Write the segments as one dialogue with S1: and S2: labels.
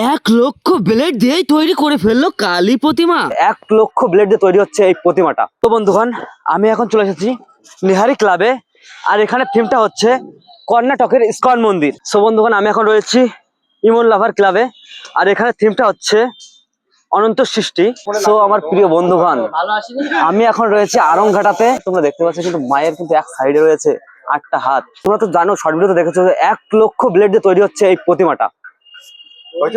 S1: এক লক্ষ ব্লেড দিয়ে তৈরি করে ফেলল কালী প্রতিমা।
S2: এক লক্ষ ব্লেড দিয়ে তৈরি হচ্ছে এই প্রতিমাটা। তো বন্ধুগণ, আমি এখন চলে এসেছি নিহারি ক্লাবে, আর এখানে থিমটা হচ্ছে কর্ণাটকের ইস্কন মন্দির। সো বন্ধুগণ, আমি এখন রয়েছি ইমন লাভার ক্লাবে, আর এখানে থিমটা হচ্ছে অনন্ত সৃষ্টি। সো আমার প্রিয় বন্ধুগণ, আমি এখন রয়েছে আরংঘাটাতে তোমরা দেখতে পাচ্ছ কিন্তু মায়ের কিন্তু এক সাইডে রয়েছে আটটা হাত। তোমরা তো জানো, শর্ট ভিডিওতে দেখেছ এক লক্ষ ব্লেড দিয়ে তৈরি হচ্ছে এই প্রতিমাটা।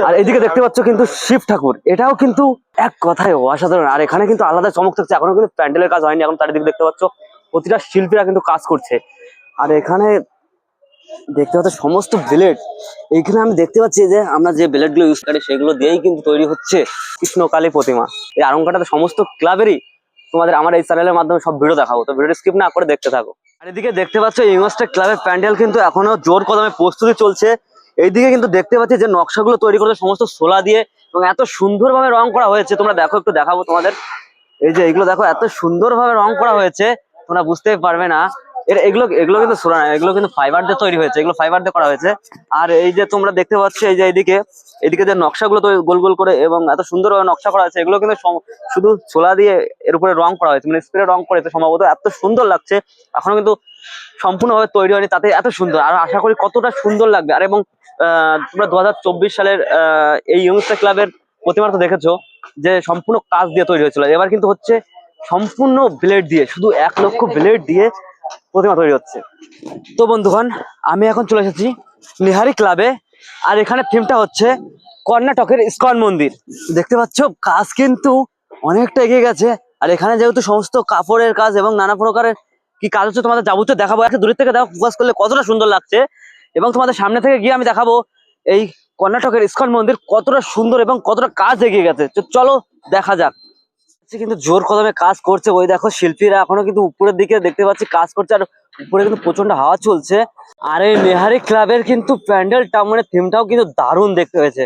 S2: আর এদিকে দেখতে পাচ্ছ কিন্তু শিব ঠাকুর। এটাও কিন্তু এক কথায় অসাধারণ। আর এখানে কিন্তু আলাদা চমক থাকছে। এখনও কিন্তু প্যান্ডেলের কাজ হয়নি, এখন চারিদিকে দেখতে পাচ্ছ, প্রতিটা শিল্পীরা কিন্তু কাজ করছে। আর এখানে দেখতে পাচ্ছ সমস্ত ব্লেড। এইখানে আমি দেখতে পাচ্ছি যে আমরা যে ব্লেডগুলো ইউজ করি, সেগুলো দিয়েই কিন্তু তৈরি হচ্ছে কৃষ্ণকালী প্রতিমা। এই আরঙ্কাটাতে সমস্ত ক্লাবেরই। তোমাদের আমার এই চ্যানেলের মাধ্যমে সব ভিডিও দেখাবো। তো ভিডিও স্কিপ না করে দেখতে থাকো। আর এদিকে দেখতে পাচ্ছ ইউনিভার্সিটি ক্লাবের প্যান্ডেল কিন্তু এখনও জোর কদমে প্রস্তুতি চলছে। এইদিকে কিন্তু দেখতে পাচ্ছি যে নকশাগুলো তৈরি করেছে সমস্ত সোলা দিয়ে এবং এত সুন্দরভাবে রং করা হয়েছে। তোমরা দেখো, একটু দেখাবো তোমাদের। এই যে এগুলো দেখো, এত সুন্দরভাবে রং করা হয়েছে, তোমরা বুঝতেই পারবে না। এর, এগুলো এগুলো কিন্তু সোলা না, এগুলো কিন্তু ফাইবার দিয়ে তৈরি হয়েছে, এগুলো ফাইবার দিয়ে করা হয়েছে। আর এই যে তোমরা দেখতে পাচ্ছ, এই যে এইদিকে এদিকে যে নকশাগুলো তৈরি গোল গোল করে এবং এত সুন্দরভাবে নকশা করা হয়েছে, এগুলো কিন্তু শুধু ছোলা দিয়ে এর উপরে রং করা হয়েছে মানে স্প্রে রং করেছে সম্ভবত এত সুন্দর লাগছে। এখনও কিন্তু সম্পূর্ণভাবে তৈরি হয়নি, তাতে এত সুন্দর। আর আশা করি কতটা সুন্দর লাগবে। আর এবং তোমরা দু হাজার চব্বিশ সালের এই ইয়ংস্টার ক্লাবের প্রতিমা তো দেখেছ, যে সম্পূর্ণ কাজ দিয়ে তৈরি হয়েছিল। এবার কিন্তু হচ্ছে সম্পূর্ণ ব্লেড দিয়ে, শুধু এক লক্ষ ব্লেড দিয়ে প্রতিমা তৈরি হচ্ছে। তো বন্ধুগণ, আমি এখন চলে এসেছি নিহারি ক্লাবে আর এখানে থিমটা হচ্ছে কর্ণাটকের ইস্কন মন্দির। দেখতে পাচ্ছ, কাজ কিন্তু অনেকটা এগিয়ে গেছে, আর এখানে যেহেতু সমস্ত কাপড়ের কাজ এবং নানা প্রকারের কি কাজ হচ্ছে তোমাদের যাবতীয় দেখাবো, একটা দূরের থেকে দেখো ফোকাস করলে কতটা সুন্দর লাগছে। এবং তোমাদের সামনে থেকে গিয়ে আমি দেখাবো এই কর্ণাটকের ইস্কন মন্দির কতটা সুন্দর এবং কতটা কাজ এগিয়ে গেছে। চলো দেখা যাক। কিন্তু জোর কদমে কাজ করছে। ওই দেখো শিল্পীরা এখনও কিন্তু উপরের দিকে দেখতে পাচ্ছি কাজ করছে। আর উপরে কিন্তু প্রচণ্ড হাওয়া চলছে। আর এই নেহারি ক্লাবের কিন্তু প্যান্ডেলটা মানে থিমটাও কিন্তু দারুণ দেখতে হয়েছে।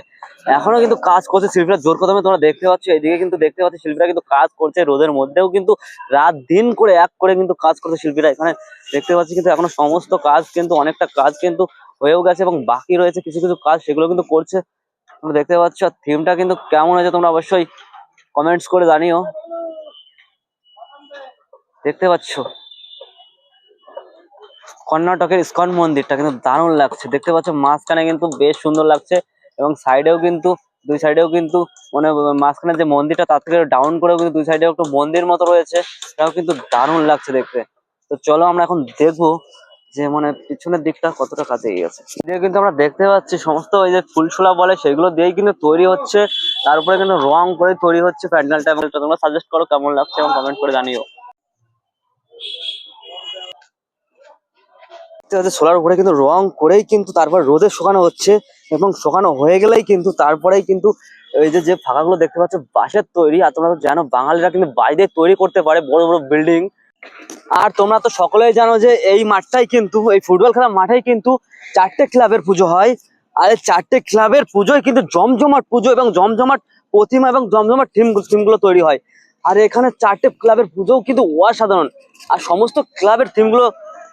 S2: এখনও কিন্তু কাজ করছে শিল্পীরা, জোর কদমে তোমরা দেখতে পাচ্ছ। এইদিকে কিন্তু দেখতে পাচ্ছ শিল্পীরা কিন্তু কাজ করছে রোদের মধ্যেও কিন্তু রাত দিন করে এক করে কিন্তু কাজ করছে শিল্পীরা। এখানে দেখতে পাচ্ছি কিন্তু এখনও সমস্ত কাজ কিন্তু, অনেকটা কাজ কিন্তু হয়েও গেছে এবং বাকি রয়েছে কিছু কিছু কাজ সেগুলো কিন্তু করছে। তোমরা দেখতে পাচ্ছ থিমটা কিন্তু কেমন হয়েছে তোমরা অবশ্যই কমেন্টস করে জানিও। দেখতে পাচ্ছ? কর্ণাটকের ইস্কন মন্দিরটা কিন্তু দারুণ লাগছে। দেখতে পাচ্ছ, মাঝখানে কিন্তু বেশ সুন্দর লাগছে এবং সাইডেও কিন্তু, দুই সাইডেও কিন্তু মানে মাঝখানে যে মন্দিরটা তার থেকে ডাউন করেও কিন্তু দুই সাইডেও একটু মন্দির মতো রয়েছে। এটাও কিন্তু দারুণ লাগছে দেখতে। তো চলো আমরা এখন দেখব যে মানে পিছনের দিকটা কতটা কাজে গেছে এদিকে কিন্তু আমরা দেখতে পাচ্ছি সমস্ত ওই যে ফুলছোলা বলে সেগুলো দিয়েই কিন্তু তৈরি হচ্ছে। তারপরে কিন্তু রং করে তৈরি হচ্ছে প্যান্ডেলটা। এবং তোমরা সাজেস্ট করো কেমন লাগছে এবং কমেন্ট করে জানিও। সোলার উপরে কিন্তু রং করেই কিন্তু তারপর রোদে শুকানো হচ্ছে এবং শুকানো হয়ে গেলেই কিন্তু তারপরেই কিন্তু এই যে যে ফাঁকাগুলো দেখতে পাচ্ছ, বাঁশের তৈরি। আর তোমরা তো জানো, বাঙালিরা কিন্তু বাইরে তৈরি করতে পারে বড় বড় বিল্ডিং আর তোমরা তো সকলেই জানো যে, এই মাঠটাই কিন্তু, এই ফুটবল খেলার মাঠেই কিন্তু চারটে ক্লাবের পুজো হয়। আর এই চারটে ক্লাবের পুজোয় কিন্তু জমজমাট পুজো এবং জমজমাট প্রতিমা এবং জমজমাট থিম থিমগুলো তৈরি হয়। আর এখানে চারটে ক্লাবের পুজোও কিন্তু অসাধারণ। আর সমস্ত ক্লাবের থিমগুলো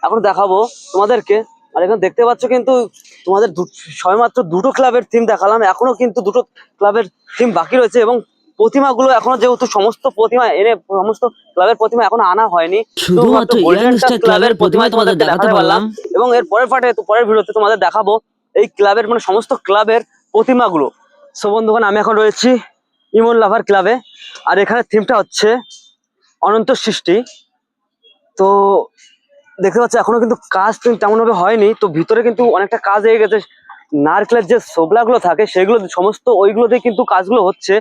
S2: এখন দেখাবো তোমাদেরকে। আর এখানে দেখতে পাচ্ছ কিন্তু তোমাদের সবেমাত্র দুটো ক্লাবের থিম দেখালাম। এখনও কিন্তু দুটো ক্লাবের থিম বাকি রয়েছে এবং প্রতিমাগুলো এখনও যেহেতু সমস্ত প্রতিমা এনে সমস্ত ক্লাবের প্রতিমা এখনও আনা হয়নি।
S1: শুধুমাত্র ক্লাবের প্রতিমায় তোমাদের দেখাতে পারলাম।
S2: এবং এর পরের পার্টে পরের ভিডিওতে তোমাদের দেখাবো এই ক্লাবের মানে সমস্ত ক্লাবের প্রতিমাগুলো। সো বন্ধুগণ আমি এখন রয়েছি ইমন লাভার ক্লাবে। আর এখানে থিমটা হচ্ছে অনন্ত সৃষ্টি। তো দেখতে পাচ্ছি, এখনও কিন্তু কাজ তেমন ভাবে হয়নি। তো ভিতরে কিন্তু অনেকটা কাজ হয়ে গেছে। নারকেলের যে সোবলাগুলো থাকে, সেগুলো, সমস্ত ওইগুলোতে কিন্তু কাজগুলো হচ্ছে।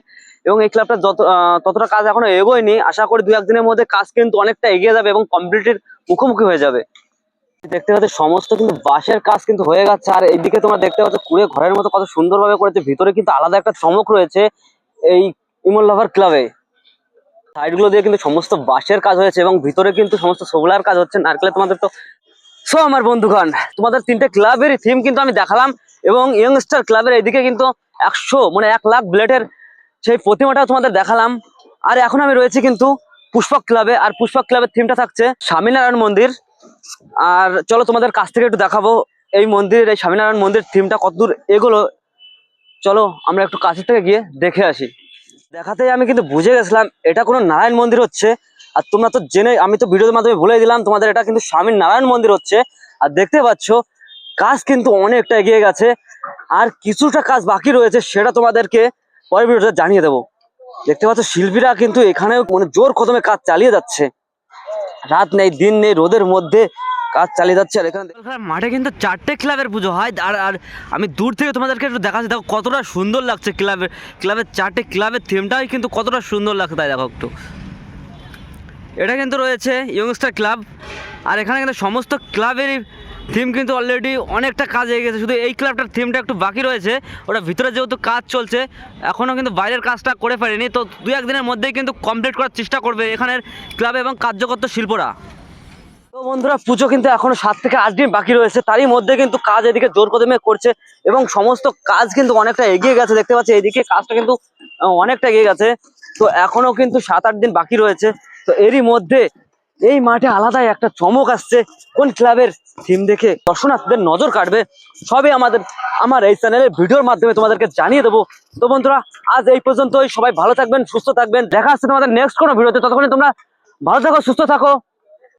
S2: এবং এই ক্লাবটা যত ততটা কাজ এখনও এগোয়নি। আশা করি দু একদিনের মধ্যে কাজ কিন্তু অনেকটা এগিয়ে যাবে এবং কমপ্লিটের মুখোমুখি হয়ে যাবে। দেখতে পাচ্ছ, সমস্ত কিন্তু বাঁশের কাজ কিন্তু হয়ে গেছে। আর এইদিকে তোমরা দেখতে পাচ্ছ কুড়ে ঘরের মতো কত সুন্দরভাবে করেছে। ভিতরে কিন্তু আলাদা একটা চমক রয়েছে এই ইমল লাভার ক্লাবে। সাইডগুলো দিয়ে কিন্তু সমস্ত বাঁশের কাজ হয়েছে এবং ভিতরে কিন্তু সমস্ত সোবলার কাজ হচ্ছে নারকেলে তোমাদের তো সো আমার বন্ধুগণ, তোমাদের তিনটে ক্লাবেরই থিম কিন্তু আমি দেখালাম এবং ইয়ংস্টার ক্লাবের এইদিকে কিন্তু একশো মানে এক লাখ ব্লেডের সেই প্রতিমাটা তোমাদের দেখালাম। আর এখন আমি রয়েছি কিন্তু পুষ্পক ক্লাবে, আর পুষ্পক ক্লাবের থিমটা থাকছে স্বামীনারায়ণ মন্দির। আর চলো তোমাদের কাছ থেকে একটু দেখাবো এই মন্দিরের, এই স্বামীনারায়ণ মন্দির থিমটা কতদূর এগোলো। চলো আমরা একটু কাছের থেকে গিয়ে দেখে আসি। দেখাতেই আমি কিন্তু বুঝে গেছিলাম, এটা কোনো নারায়ণ মন্দির হচ্ছে। আর তোমরা তো জেনে, আমি তো ভিডিওর মাধ্যমে বলে দিলাম, তোমাদের এটা কিন্তু স্বামীর নারায়ণ মন্দির হচ্ছে। আর দেখতে পাচ্ছ, কাজ কিন্তু অনেকটা এগিয়ে গেছে। আর কিছুটা কাজ বাকি রয়েছে, সেটা তোমাদেরকে পরের ভিডিওতে জানিয়ে দেবো। দেখতে পাচ্ছ, শিল্পীরা কিন্তু এখানে মানে জোর কদমে কাজ চালিয়ে যাচ্ছে। রাত নেই, দিন নেই, রোদের মধ্যে কাজ চালিয়ে যাচ্ছে আর এখানে মাঠে কিন্তু চারটে ক্লাবের পুজো হয়। আর আর আমি দূর থেকে তোমাদেরকে একটু দেখাচ্ছি, দেখো কতটা সুন্দর লাগছে ক্লাবের ক্লাবের চারটে ক্লাবের থিমটাই কিন্তু কতটা সুন্দর লাগছে তাই দেখো একটু। এটা কিন্তু রয়েছে ইয়ংস্টার ক্লাব আর এখানে কিন্তু সমস্ত ক্লাবেরই থিম কিন্তু অলরেডি অনেকটা কাজ হয়ে গেছে। শুধু এই ক্লাবটার থিমটা একটু বাকি রয়েছে। ওটা ভিতরে যেহেতু কাজ চলছে এখনও কিন্তু বাইরের কাজটা করে পারেনি তো দু একদিনের মধ্যেই কিন্তু কমপ্লিট করার চেষ্টা করবে এখানের ক্লাব এবং কার্যকর্ত শিল্পরা। তো বন্ধুরা, পুজো কিন্তু এখনও সাত থেকে আট দিন বাকি রয়েছে। তারই মধ্যে কিন্তু কাজ এদিকে জোর কদমে করছে এবং সমস্ত কাজ কিন্তু অনেকটা এগিয়ে গেছে, দেখতে পাচ্ছি। এদিকে কাজটা কিন্তু অনেকটা এগিয়ে গেছে। তো এখনও কিন্তু সাত আট দিন বাকি রয়েছে। তো এরই মধ্যে এই মাঠে আলাদাই একটা চমক আসছে। কোন ক্লাবের থিম দেখে দর্শনার্থীদের নজর কাটবে সবই আমাদের, আমার এই চ্যানেলের ভিডিওর মাধ্যমে তোমাদেরকে জানিয়ে দেবো। তো বন্ধুরা, আজ এই পর্যন্তই। সবাই ভালো থাকবেন, সুস্থ থাকবেন। দেখা আসছে তোমাদের নেক্সট কোনো ভিডিওতে ততক্ষণে তোমরা ভালো থাকো, সুস্থ থাকো।